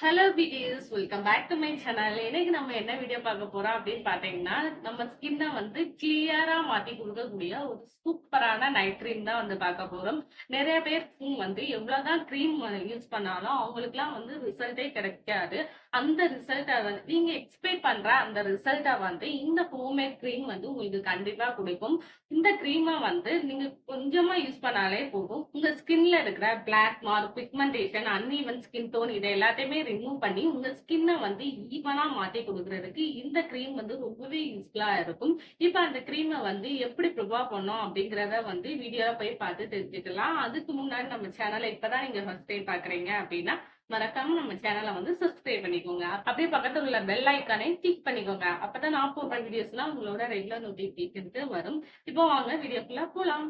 Hello BTS welcome back to my channel இன்னைக்கு நம்ம என்ன வீடியோ பார்க்க போறோம் அப்படின்னு பாத்தீங்கன்னா நம்ம ஸ்கின்னை வந்து கிளியரா மாத்தி கொடுக்கக்கூடிய ஒரு சூப்பரான நைட் க்ரீம் தான் வந்து பார்க்க போறோம். நிறைய பேருக்கு வந்து எவ்வளவுதான் க்ரீம் யூஸ் பண்ணாலும் அவங்களுக்குலாம் வந்து ரிசல்ட்டே கிடைக்காது. அந்த ரிசல்ட்டை வந்து நீங்க எக்ஸ்பெக்ட் பண்ற அந்த ரிசல்ட்டை வந்து இந்த ஹோம்மேட் க்ரீம் வந்து உங்களுக்கு கண்டிப்பா கொடுக்கும். இந்த க்ரீமை வந்து நீங்க கொஞ்சமா யூஸ் பண்ணாலே போதும். உங்க ஸ்கின்ல இருக்கிற black mark pigmentation uneven skin tone இதை எல்லாத்தையுமே ரிமூவ் பண்ணி உங்க ஸ்கின்னை வந்து ஈவனா மாத்தி கொடுக்கறதுக்கு இந்த க்ரீம் வந்து ரொம்பவே யூஸ்ஃபுல்லா இருக்கும். இப்ப அந்த க்ரீமை வந்து எப்படி ப்ரிப்பேர் பண்ணோம் அப்படிங்கறத வந்து வீடியோல போய் பார்த்து தெரிஞ்சுக்கலாம். அதுக்கு முன்னாடி நம்ம சேனலை இப்பதான் நீங்க ஃபர்ஸ்ட் டைம் பாக்குறீங்க அப்படின்னா மறக்காம நம்ம சேனலை வந்து சப்ஸ்கிரைப் பண்ணிக்கோங்க. அப்படியே பக்கத்துல உள்ள பெல் ஐக்கானை கிளிக் பண்ணிக்கோங்க. அப்பதான் நான் போடுற வீடியோஸ்லாம் உங்களோட ரெகுலர் நோட்டிபிகேஷனுக்கு வரும். இப்போ வாங்க வீடியோக்குள்ள போலாம்.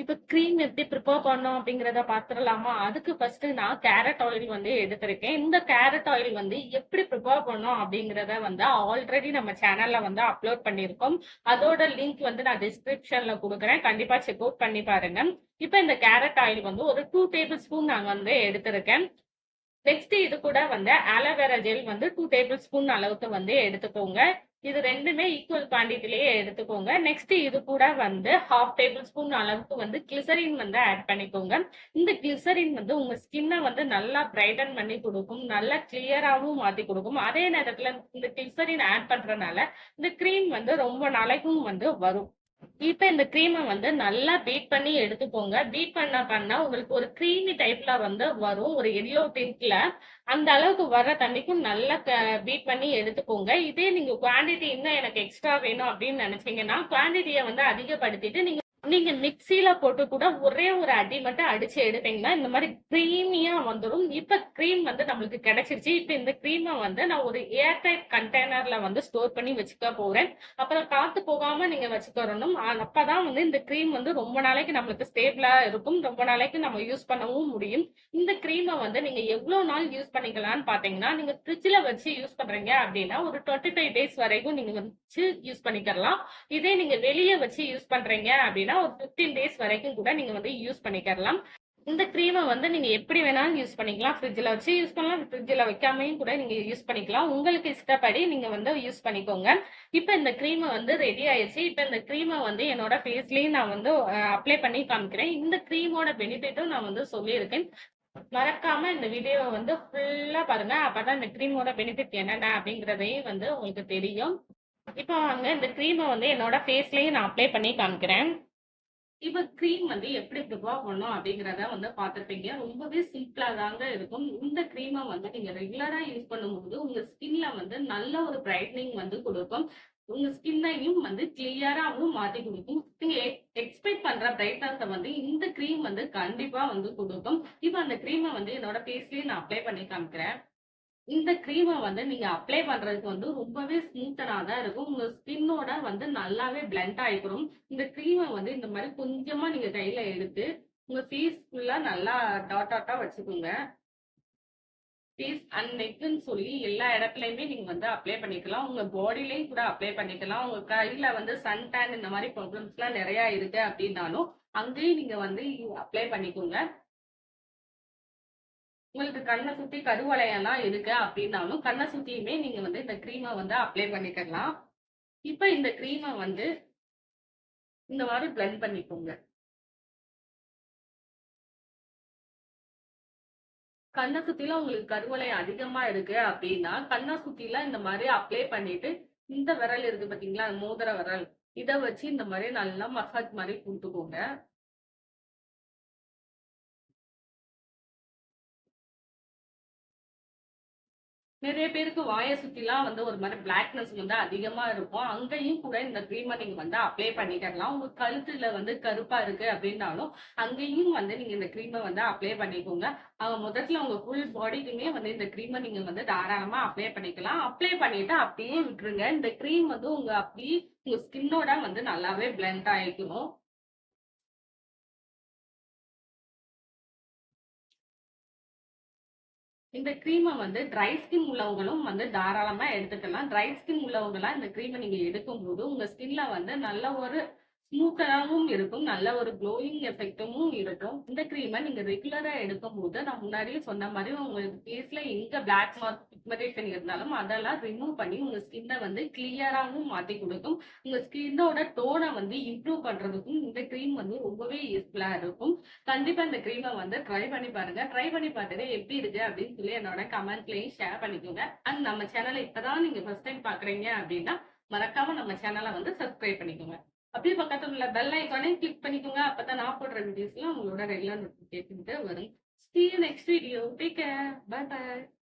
இப்ப க்ரீம் எப்படி ப்ரிப்பேர் பண்ணோம் அப்படிங்கறத பாத்துடலாமா அதுக்கு ஃபர்ஸ்ட் நான் கேரட் ஆயில் வந்து எடுத்திருக்கேன். இந்த கேரட் ஆயில் வந்து எப்படி ப்ரிப்பேர் பண்ணோம் அப்படிங்கறத வந்து ஆல்ரெடி நம்ம சேனல்ல வந்து அப்லோட் பண்ணியிருக்கோம். அதோட லிங்க் வந்து நான் டிஸ்கிரிப்ஷன்ல கொடுக்குறேன். கண்டிப்பா செக் அவுட் பண்ணி பாருங்க. இப்ப இந்த கேரட் ஆயில் வந்து ஒரு டூ டேபிள் ஸ்பூன் நான் வந்து எடுத்திருக்கேன். நெக்ஸ்ட் இது கூட வந்து அலோவேரா ஜெல் வந்து டூ டேபிள் ஸ்பூன் அளவுக்கு வந்து எடுத்துக்கோங்க. இது ரெண்டுமே ஈக்குவல் குவான்டிட்டிலேயே எடுத்துக்கோங்க. நெக்ஸ்ட் இது கூட வந்து ஹாஃப் டேபிள் ஸ்பூன் அளவுக்கு வந்து கிளிசரின் வந்து ஆட் பண்ணிக்கோங்க. இந்த கிளிசரின் வந்து உங்க ஸ்கின்னை வந்து நல்லா பிரைட்டன் பண்ணி கொடுக்கும். நல்லா கிளியராகவும் மாத்தி கொடுக்கும். அதே நேரத்துல இந்த கிளிசரின் ஆட் பண்றதுனால இந்த க்ரீம் வந்து ரொம்ப நாளைக்கும் வந்து வரும். இப்ப இந்த க்ரீமை வந்து நல்லா பீட் பண்ணி எடுத்துக்கோங்க. பீட் பண்ண பண்ணா உங்களுக்கு ஒரு க்ரீமி டைப்ல வந்து வரும். ஒரு எல்லோ பிங்க்ல அந்த அளவுக்கு வர்ற தண்ணிக்கும் நல்லா பீட் பண்ணி எடுத்துக்கோங்க. இதே நீங்க குவாண்டிட்டி இன்னும் எனக்கு எக்ஸ்ட்ரா வேணும் அப்படின்னு நினைச்சீங்கன்னா குவாண்டிட்டியை வந்து அதிகப்படுத்திட்டு நீங்க நீங்க மிக்சியில போட்டு கூட ஒரே ஒரு அடி மட்டும் அடிச்சு எடுத்தீங்கன்னா இந்த மாதிரி க்ரீமியா வந்துடும் இப்ப க்ரீம் வந்து நம்மளுக்கு கிடைச்சிருச்சு. இப்ப இந்த க்ரீமை வந்து நான் ஒரு ஏர்டைட் கண்டெய்னர்ல வந்து ஸ்டோர் பண்ணி வச்சுக்க போறேன். அப்புறம் காத்து போகாம நீங்க வச்சுக்கணும். அப்பதான் வந்து இந்த க்ரீம் வந்து ரொம்ப நாளைக்கு நம்மளுக்கு ஸ்டேபிளா இருக்கும். ரொம்ப நாளைக்கு நம்ம யூஸ் பண்ணவும் முடியும். இந்த க்ரீமை வந்து நீங்க எவ்வளவு நாள் யூஸ் பண்ணிக்கலாம்னு பாத்தீங்கன்னா நீங்க ஃப்ரிட்ஜ்ல வச்சு யூஸ் பண்றீங்க அப்படின்னா ஒரு டுவெண்ட்டி ஃபைவ் டேஸ் வரைக்கும் நீங்க வச்சு யூஸ் பண்ணிக்கலாம். இதே நீங்க வெளியே வச்சு யூஸ் பண்றீங்க அப்படின்னா ஒரு ஃபிஃப்டீன் டேஸ் வரைக்கும் கூட நீங்க வந்து யூஸ் பண்ணிக்கலாம். இந்த க்ரீமை வந்து நீங்க எப்படி வேணாலும் யூஸ் பண்ணிக்கலாம். ஃப்ரிட்ஜில் வச்சு யூஸ் பண்ணலாம். ஃப்ரிட்ஜில் வைக்காமையும் கூட நீங்க யூஸ் பண்ணிக்கலாம். உங்களுக்கு இஷ்டப்படி நீங்க வந்து யூஸ் பண்ணிக்கோங்க. இப்போ இந்த க்ரீமை வந்து ரெடி ஆயிடுச்சு. இப்போ இந்த க்ரீமை வந்து என்னோட ஃபேஸ்லயும் நான் வந்து அப்ளை பண்ணி காமிக்கிறேன். இந்த க்ரீமோட பெனிஃபிட்டும் நான் வந்து சொல்லியிருக்கேன். மறக்காம இந்த வீடியோவை வந்து ஃபுல்லா பாருங்க. அப்பதான் இந்த க்ரீமோட பெனிஃபிட் என்னென்ன அப்படிங்கறதையும் வந்து உங்களுக்கு தெரியும். இப்போ வாங்க இந்த க்ரீமை வந்து என்னோட ஃபேஸ்லயும் நான் அப்ளை பண்ணி காமிக்கிறேன். இப்ப க்ரீம் வந்து எப்படி ப்ரிப்பேர் பண்ணணும் அப்படிங்கறத வந்து பார்த்துருப்பீங்க. ரொம்பவே சிம்பிளா தாங்க இருக்கும். இந்த க்ரீமை வந்து நீங்க ரெகுலரா யூஸ் பண்ணும்போது உங்க ஸ்கின்ல வந்து நல்ல ஒரு பிரைட்னிங் வந்து கொடுக்கும். உங்க ஸ்கின்னையும் வந்து கிளியராகவும் மாத்தி கொடுக்கும். நீங்க எக்ஸ்பெக்ட் பண்ற பிரைட்னஸை வந்து இந்த க்ரீம் வந்து கண்டிப்பா வந்து கொடுக்கும். இப்போ அந்த க்ரீமை வந்து என்னோட ஃபேஸ்லயே நான் அப்ளை பண்ணி காமிக்கிறேன். இந்த க்ரீமை வந்து நீங்க அப்ளை பண்றதுக்கு வந்து ரொம்பவே ஸ்மூத்தனா தான் இருக்கும். உங்க ஸ்கின்னோட வந்து நல்லாவே பிளண்ட் ஆயிக்கிறோம் இந்த க்ரீமை வந்து இந்த மாதிரி கொஞ்சமா நீங்க கையில எடுத்து உங்க ஃபேஸ் ஃபுல்லா நல்லா டாட் டாட்டா வச்சுக்கோங்க. ஃபேஸ் அண்ட் நெக்குன்னு சொல்லி எல்லா இடத்துலயுமே நீங்க வந்து அப்ளை பண்ணிக்கலாம். உங்க பாடிலையும் கூட அப்ளை பண்ணிக்கலாம். உங்க கையில வந்து சன் டேன் இந்த மாதிரி ப்ராப்ளம்ஸ் எல்லாம் நிறைய இருக்கு அப்படின்னாலும் அங்கேயும் நீங்க வந்து அப்ளை பண்ணிக்கோங்க. உங்களுக்கு கண்ணை சுத்தி கருவளையெல்லாம் இருக்கு அப்படின்னாலும் கண்ணை சுத்தியுமே நீங்க வந்து இந்த க்ரீமை வந்து அப்ளை பண்ணிக்கலாம். இப்ப இந்த க்ரீமை வந்து இந்த மாதிரி பிளெண்ட் பண்ணிக்கோங்க. கண்ணை சுத்தில உங்களுக்கு கருவலை அதிகமா இருக்கு அப்படின்னா கண்ணை சுத்தில இந்த மாதிரி அப்ளை பண்ணிட்டு இந்த விரல் இருக்கு பாத்தீங்களா மோதிர விரல் இத வச்சு இந்த மாதிரி நல்லா மசாஜ் மாதிரி கொடுத்துக்கோங்க. நிறைய பேருக்கு வாயை சுற்றிலாம் வந்து ஒரு மாதிரி பிளாக்னஸ் வந்து அதிகமாக இருக்கும். அங்கேயும் கூட இந்த க்ரீமை நீங்கள் வந்து அப்ளை பண்ணிக்கலாம். உங்கள் கழுத்தில் வந்து கருப்பாக இருக்குது அப்படின்னாலும் அங்கேயும் வந்து நீங்கள் இந்த க்ரீமை வந்து அப்ளை பண்ணிக்கோங்க. அவங்க முதல்ல உங்கள் ஃபுல் பாடிக்குமே வந்து இந்த க்ரீமை நீங்கள் வந்து தாராளமாக அப்ளை பண்ணிக்கலாம். அப்ளை பண்ணிவிட்டு அப்படியே விட்டுருங்க. இந்த க்ரீம் வந்து உங்கள் அப்படியே உங்கள் ஸ்கின்னோட வந்து நல்லாவே பிளெண்ட் ஆகிக்கணும் இந்த க்ரீமை வந்து ட்ரை ஸ்கின் உள்ளவங்களும் வந்து தாராளமாக எடுத்துக்கலாம் ட்ரை ஸ்கின் உள்ளவங்களாம் இந்த க்ரீமை நீங்கள் எடுக்கும்போது உங்கள் ஸ்கின்ல வந்து நல்ல ஒரு ஸ்மூத்தராகவும் இருக்கும். நல்ல ஒரு க்ளோயிங் எஃபெக்ட்டும் இருக்கும். இந்த க்ரீமை நீங்கள் ரெகுலராக எடுக்கும் எடுக்கும்போது, நான் முன்னாடியே சொன்ன மாதிரி உங்கள் ஃபேஸில் எங்கே பிளாக் மார்க், மெடிட் இருந்தாலும் அதெல்லாம் ரிமூவ் பண்ணி உங்க ஸ்கின்ன வந்து கிளியராகவும் மாத்தி கொடுக்கும் உங்க ஸ்கின்னோட டோனை வந்து இம்ப்ரூவ் பண்றதுக்கும் இந்த கிரீம் வந்து ரொம்பவே யூஸ்ஃபுல்லா இருக்கும். கண்டிப்பா இந்த கிரீமை வந்து ட்ரை பண்ணி பாருங்க. ட்ரை பண்ணி பார்த்துட்டு எப்படி இருக்கு அப்படின்னு சொல்லி என்னோட கமெண்ட்லயும் ஷேர் பண்ணிக்கோங்க. அண்ட் நம்ம சேனலை இப்பதான் நீங்க ஃபர்ஸ்ட் டைம் பார்க்குறீங்க அப்படின்னா, மறக்காம நம்ம சேனலை வந்து சப்ஸ்கிரைப் பண்ணிக்கோங்க. அப்படியே பக்கத்துல உள்ள பெல் ஐகானையும் கிளிக் பண்ணிக்கோங்க. அப்பதான் நான் போடுற வீடியோஸ்லாம் உங்களோட ரெகுலர் நோட்டிபிகேஷன் வரும். See you next video. Take care. Bye bye.